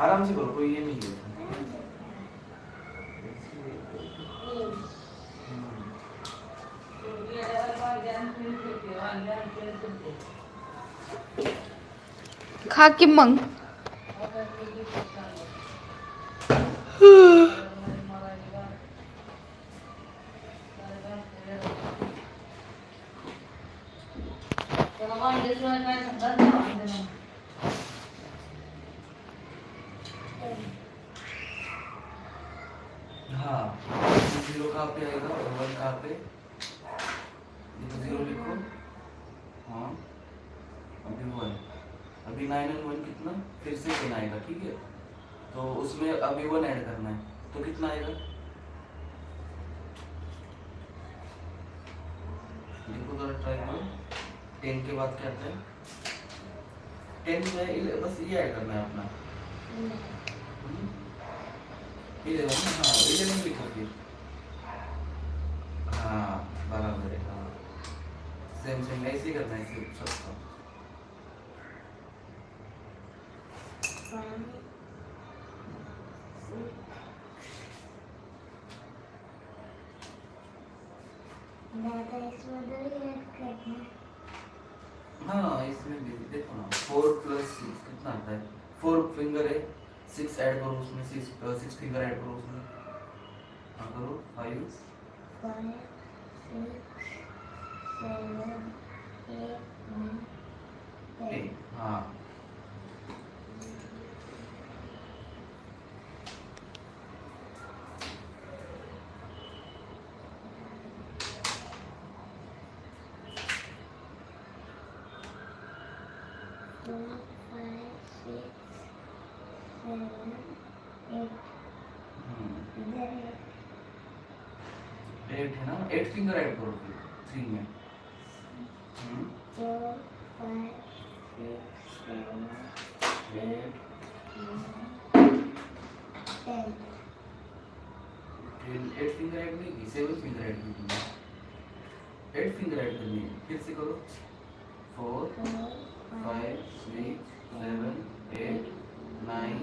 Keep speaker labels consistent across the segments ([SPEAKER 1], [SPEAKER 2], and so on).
[SPEAKER 1] आराम से करो कोई ये नहीं है
[SPEAKER 2] खा की मग
[SPEAKER 1] हाँ ज़ीरो कहाँ पे आएगा? और वन कहाँ पे? ज़ीरो लिखो। हाँ अभी वन अभी नाइन एंड वन कितना? फिर से टेन आएगा, ठीक है? तो उसमें अभी वन ऐड करना है। तो कितना आएगा? देखो जरा ट्राई करो। टेन के बाद क्या आता है? टेन में बस ये ऐड करना है अपना इलेवन हाँ इलेवन लिखो फिर हाँ बराबर है हाँ सेम ऐसे करना है सिर्फ़ सबका हाँ इसमें भी, देखो ना फोर प्लस सिक्स कितना आता है? फोर फिंगर है सिक्स ऐड करो उसमें सिक्स सिक्स फिंगर ऐड करो उसमें। हाँ करो फाइव हाँ एट है ना? एट फिंगर ऐड करो फिर थ्री में. हम्म, एट फिंगर ऐड नहीं सेवन फिंगर ऐड की तुमने एट फिंगर ऐड करनी है फिर से करो four five six seven eight nine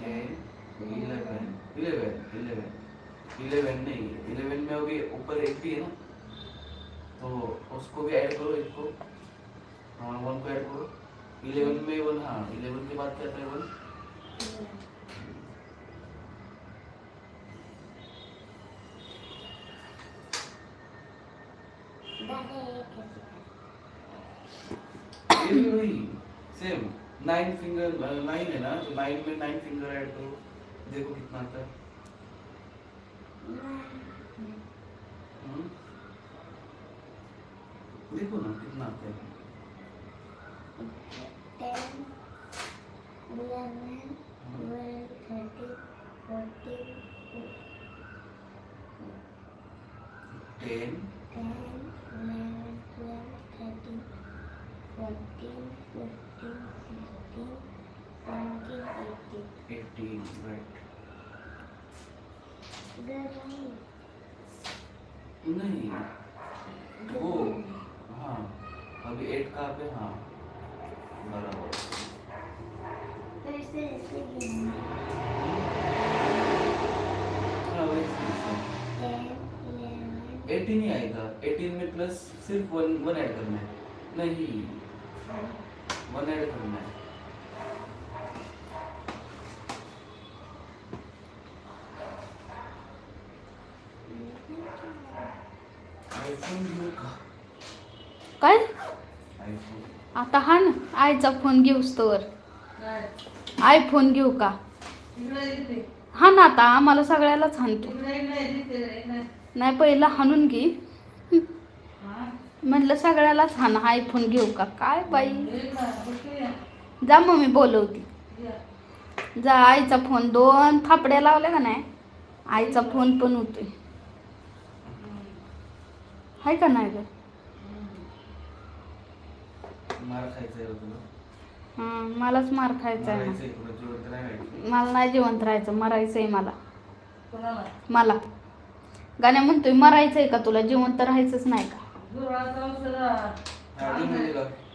[SPEAKER 1] ten eleven eleven eleven eleven नहीं इलेवन में अभी ऊपर एक भी है ना तो उसको भी ऐड करो एक को हाँ वन को ऐड करो इलेवन में वन हाँ इलेवन के बाद क्या था one same nine finger nine है ना? तो नाइन में नाइन फिंगर ऐड करो. देखो कितना आता है. हम्म? देखो ना कितना आता है. 10, 11, 12, 13, 14, 10, 10 एटीन ही आएगा एटीन में प्लस सिर्फ वन वन ऐड करना है नहीं. वन ऐड करना है आईफोन घेऊ का?
[SPEAKER 2] काय? आता हा ना आईचा फोन घेऊस तर आयफोन घेऊ का? हा ना आता आम्हाला सगळ्यालाच हाणतो नाही पहिला हाणून घे. म्हटलं सगळ्यालाच हाण आयफोन घेऊ का? काय बाई? जा मम्मी बोलवती. जा आईचा फोन दोन थापड्या लावल्या का नाही? आईचा फोन पण होतोय. आहे का नाही ग
[SPEAKER 1] मार खायचं आहे तुला
[SPEAKER 2] हं, मलाच मार खायचा आहे
[SPEAKER 1] मारायचं आहे.
[SPEAKER 2] मला नाही जिवंत राहायचं मरायचंय मला. मला. गाण्या म्हणतोय मरायचंय का तुला? जिवंत राहायचंच नाही का.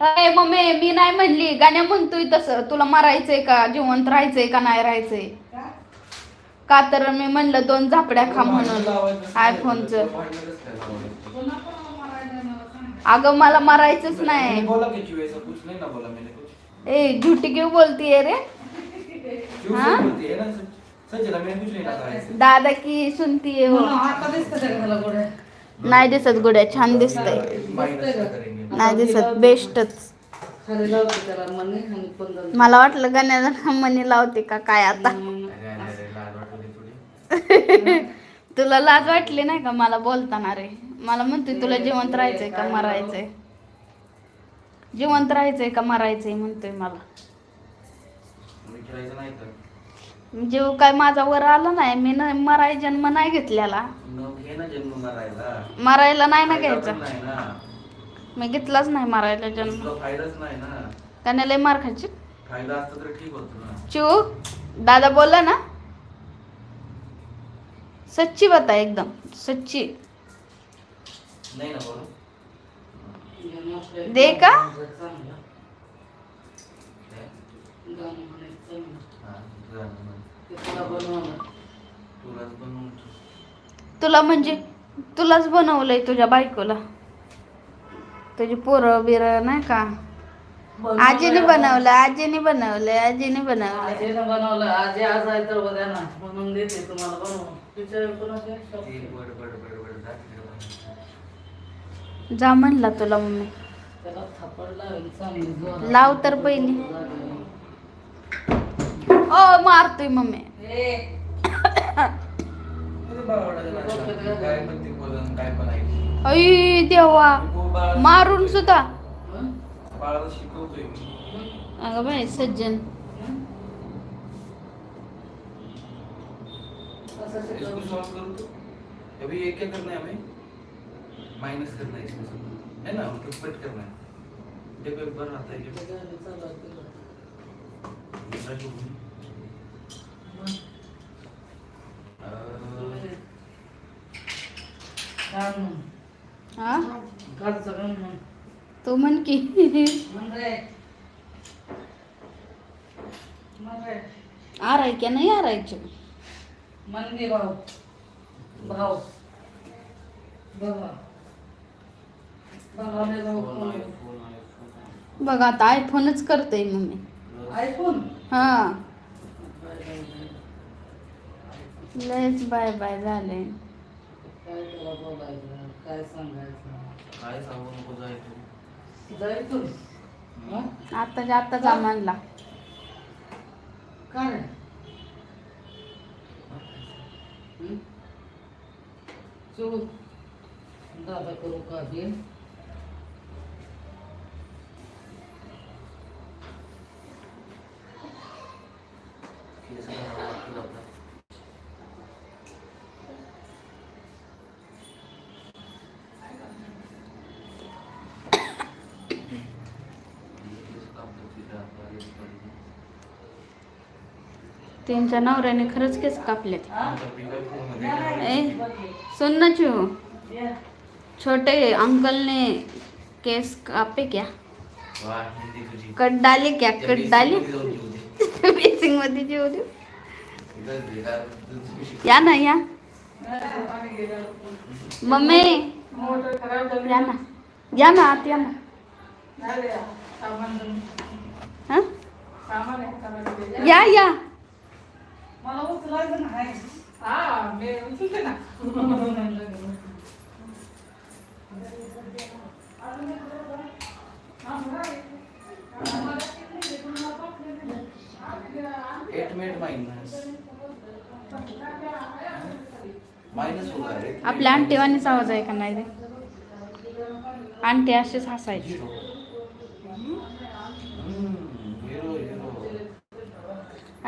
[SPEAKER 2] अरे मम्मी मी नाही म्हणली. गाण्या म्हणतोय तसं. तुला मारायचंय का? जिवंत राहायचंय का नाही राहायचंय? का? तर मी म्हणलं दोन झापड्या खा म्हणून. आयफोनचं. अगं मला मारायचंच नाही. ए झूठी क्यों बोलती है रे? हाँ? दादा की सुनती है हो नाही दिसत गुड्या छान दिसतंय. नाही दिसत बेस्टच। मला वाटलं गाण्याला मनी लावते का काय आता. तुला लाज वाटली नाही का मला बोलताना रे? मला म्हणतोय तुला जिवंत राहायचंय का मरायचंय? जिवंत राहायचंय का मरायचंय म्हणतोय मला. जीव काय माझा वर आला नाही मी न मराय जन्म नाही घेतलेला.
[SPEAKER 1] मारायला.
[SPEAKER 2] मरायला नाही ना घ्यायचा. मी घेतलाच नाही मारायला जन्म. त्याने लय मार खायची. चिऊ दादा बोलला ना. सच्ची बता एकदम सच्ची.
[SPEAKER 1] नाही ना बोला
[SPEAKER 2] दे का
[SPEAKER 1] हा.
[SPEAKER 2] तुला म्हणजे तुलाच बनवलंय तुझ्या बायकोला. तुझी पोरं बिर नाही का? आजीने बनवलं आजीने बनवलंय आजीने बनवलंय.
[SPEAKER 3] आजीनं बनवलं आजी आज आहे तर उद्या ना म्हणून देते तुम्हाला बनवून.
[SPEAKER 1] जा
[SPEAKER 2] म्हणला तुला मम्मी. लाव तर पहिली. ओ मारतोय मम्मी. अय देवा. मारून सुद्धा?
[SPEAKER 1] बाळाला शिकवतोय मी
[SPEAKER 2] अगं बाई सज्जन
[SPEAKER 1] अभी ये क्या करना है हमें माइनस करना है इसमें से है ना? मतलब कट करना है देखो एक बार आता है.
[SPEAKER 2] हा
[SPEAKER 3] म्हण.
[SPEAKER 2] तू म्हण की
[SPEAKER 3] म्हण? रे. म्हण रे.
[SPEAKER 2] आराय की नाही आरायची.
[SPEAKER 3] म्हण घे भाऊ. भाऊ. बघा. भावाने भाऊ
[SPEAKER 1] फोन
[SPEAKER 3] कोण
[SPEAKER 1] आहे,
[SPEAKER 3] आहे?
[SPEAKER 1] फोन आहे, फोन आहे.
[SPEAKER 2] बघ आता आयफोनच करतोय मम्मी.
[SPEAKER 3] आयफोन
[SPEAKER 2] हा.
[SPEAKER 3] Bye, bye, bye.
[SPEAKER 2] लयच बाय बाय? झाले आता जा म्हणला.
[SPEAKER 3] काय? चलू. दादा करू का
[SPEAKER 2] त्यांच्या नवऱ्याने खरंच केस कापलेत. ए सुन ना चू छोटे अंकल ने केस कापे क्या? कट डाली क्या? कट डाली.
[SPEAKER 1] बेसिंगमध्ये जेव
[SPEAKER 2] देऊ
[SPEAKER 1] तुझी शिक-
[SPEAKER 2] या ना या. मम्मी. या ना. या ना आत या ना. हा? या या.
[SPEAKER 3] मला उचलायचं नाही. हा मी उचलते ना.
[SPEAKER 1] एट मिनट माइनस माइनस होगा रे
[SPEAKER 2] आपल्या आंटीवानीच आवाज आहे का नाही रे? आंटी अशीच हसायची.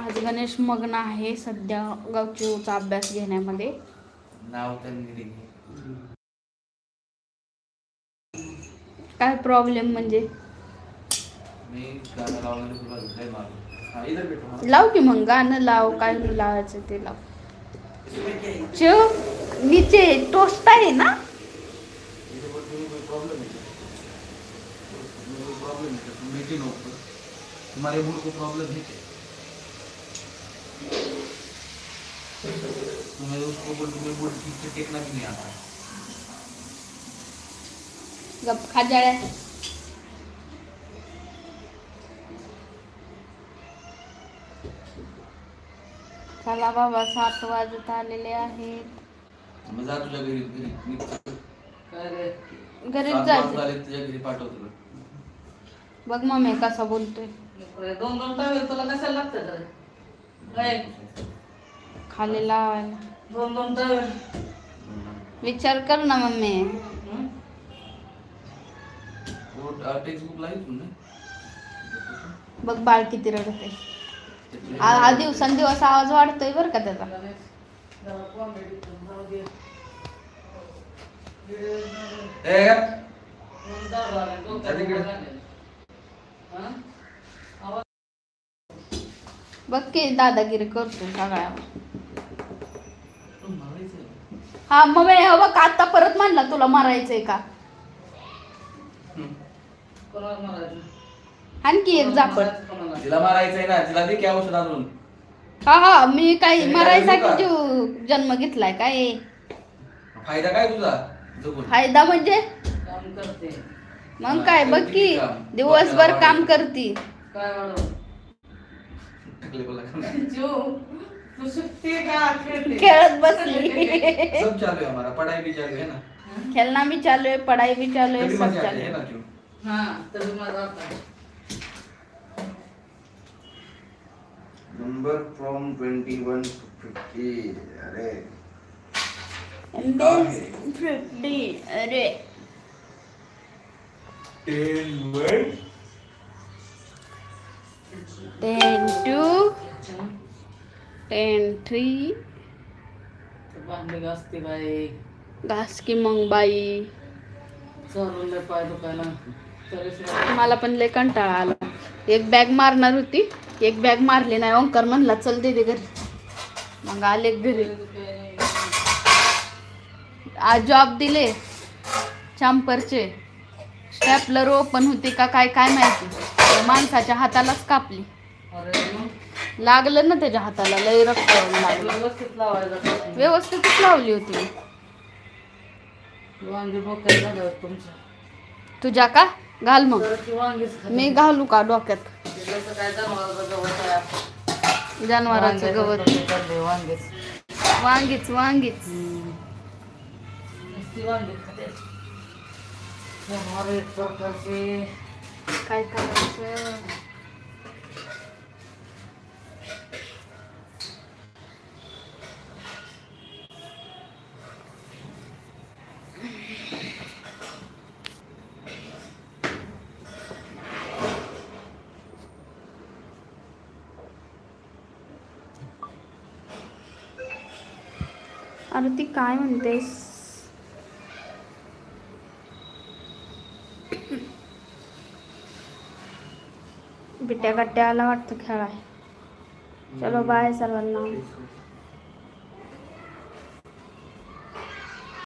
[SPEAKER 2] आज गणेश मग्न आहे सध्या गवचिवचा अभ्यास घेण्यामध्ये.
[SPEAKER 1] नाव त्यांनी घे
[SPEAKER 2] काय प्रॉब्लेम म्हणजे?
[SPEAKER 1] मी गाणं लावलं तुला लय मारू हा इधर भेटू मला.
[SPEAKER 2] लाव की मग गाणं लाव काय लावायचं ते लाव. नीचे टोस्ट आहे ना?
[SPEAKER 1] तुम्ही कोई प्रॉब्लम है क्या कोई प्रॉब्लम है क्या तुम मीटिंग हो ऊपर तुम्हारे मूड को प्रॉब्लम है क्या तुम्हें उसको बोल तुम्हें बोल ठीक से टेकना भी नहीं आता
[SPEAKER 2] गप खाजाळ्या चला बाबा सात वाजत आलेले आहेत.
[SPEAKER 1] मग जा तुझ्या घरी घरी. मी
[SPEAKER 3] काय रे?
[SPEAKER 2] घरीच
[SPEAKER 1] सात
[SPEAKER 2] जायचं.
[SPEAKER 1] वाजता आले तुझ्या घरी पाठवतो. तुला
[SPEAKER 2] बघ मम्मी कसा बोलतोय.
[SPEAKER 3] दोन दोन टावेल तुला कशाला लागतं रे काय
[SPEAKER 2] खाली लावायला
[SPEAKER 3] दोन दोन टावेल
[SPEAKER 2] विचार कर ना मम्मी?
[SPEAKER 1] वो टेक्स्ट बुक लाई तुमने
[SPEAKER 2] बघ बाळ किती रडते हा दिवसांदिवस आवाज वाढतोय बरं का त्याचा
[SPEAKER 3] जरा comedy करून जाऊ दे. व्हिडिओमध्ये
[SPEAKER 1] ए यार
[SPEAKER 3] दोन दाब आले, डोक्यात
[SPEAKER 1] जा तिकडे.
[SPEAKER 3] झाले. हं? आवाज
[SPEAKER 2] बघ की दादागिरी करतो सगळ्या
[SPEAKER 1] तुम मारायचं
[SPEAKER 2] हा मग हे बघ आता परत म्हणला तुला मारायचंय का? आणखी एक
[SPEAKER 3] कोणाला?
[SPEAKER 1] तिला मारायचंय ना तिला दे की औषध आणून.
[SPEAKER 2] हा हा मी काही मरायसाठी
[SPEAKER 1] काय
[SPEAKER 2] जीव जन्म घेतलाय काय
[SPEAKER 1] फायदा काय तुझा?
[SPEAKER 2] फायदा म्हणजे?
[SPEAKER 3] काम करते.
[SPEAKER 2] मग काय बघ की दिवसभर काम करती.
[SPEAKER 3] काय वाढव
[SPEAKER 1] टाकले बोला का?
[SPEAKER 3] जीव तू सुट्टी का खेळते
[SPEAKER 2] खेळत बसली।
[SPEAKER 1] सब चालू है हमारा पढ़ाई भी चालू है ना?
[SPEAKER 2] खेळना भी चालू आहे पढ़ाई भी चालू आहे
[SPEAKER 1] तभी
[SPEAKER 2] सब
[SPEAKER 1] मजा
[SPEAKER 2] चालू
[SPEAKER 1] आती है।
[SPEAKER 2] आहे
[SPEAKER 1] ना क्यों?
[SPEAKER 3] हा तरी माझा आता
[SPEAKER 1] नंबर फ्रॉम 21 to 50 अरे।
[SPEAKER 2] And then 50 अरे।
[SPEAKER 1] 10 वर्ड
[SPEAKER 2] 10 2 10 3
[SPEAKER 3] भांडी घासते बाई
[SPEAKER 2] घास की मग बाई
[SPEAKER 3] चालून पाय
[SPEAKER 2] मला पण लय कंटाळा आला. एक बॅग मारणार होती. एक बॅग मारली नाही. ओंकार म्हणला चल दे दे घरी. मग आले घरी. आज जॉब दिले. चांपरचे. स्टॅपलर ओपन होते का काय काय माहिती. माणसाच्या हातालाच कापली. लागलं ना त्याच्या हाताला लय रक्त लागलं.
[SPEAKER 3] व्यवस्थित लावायचं
[SPEAKER 2] व्यवस्थितच लावली होती.
[SPEAKER 3] वांगी तुमच्या
[SPEAKER 2] तुझ्या का? घाल मग. मी घालू का डोक्यात?
[SPEAKER 3] जनावराचं गवत वांगीच.
[SPEAKER 2] वांगीच काय करायचं? अरे ती काय म्हणतेस? बिट्या गट्ट्या आला वाटतं खेळाय चलो बाय सर्वांना.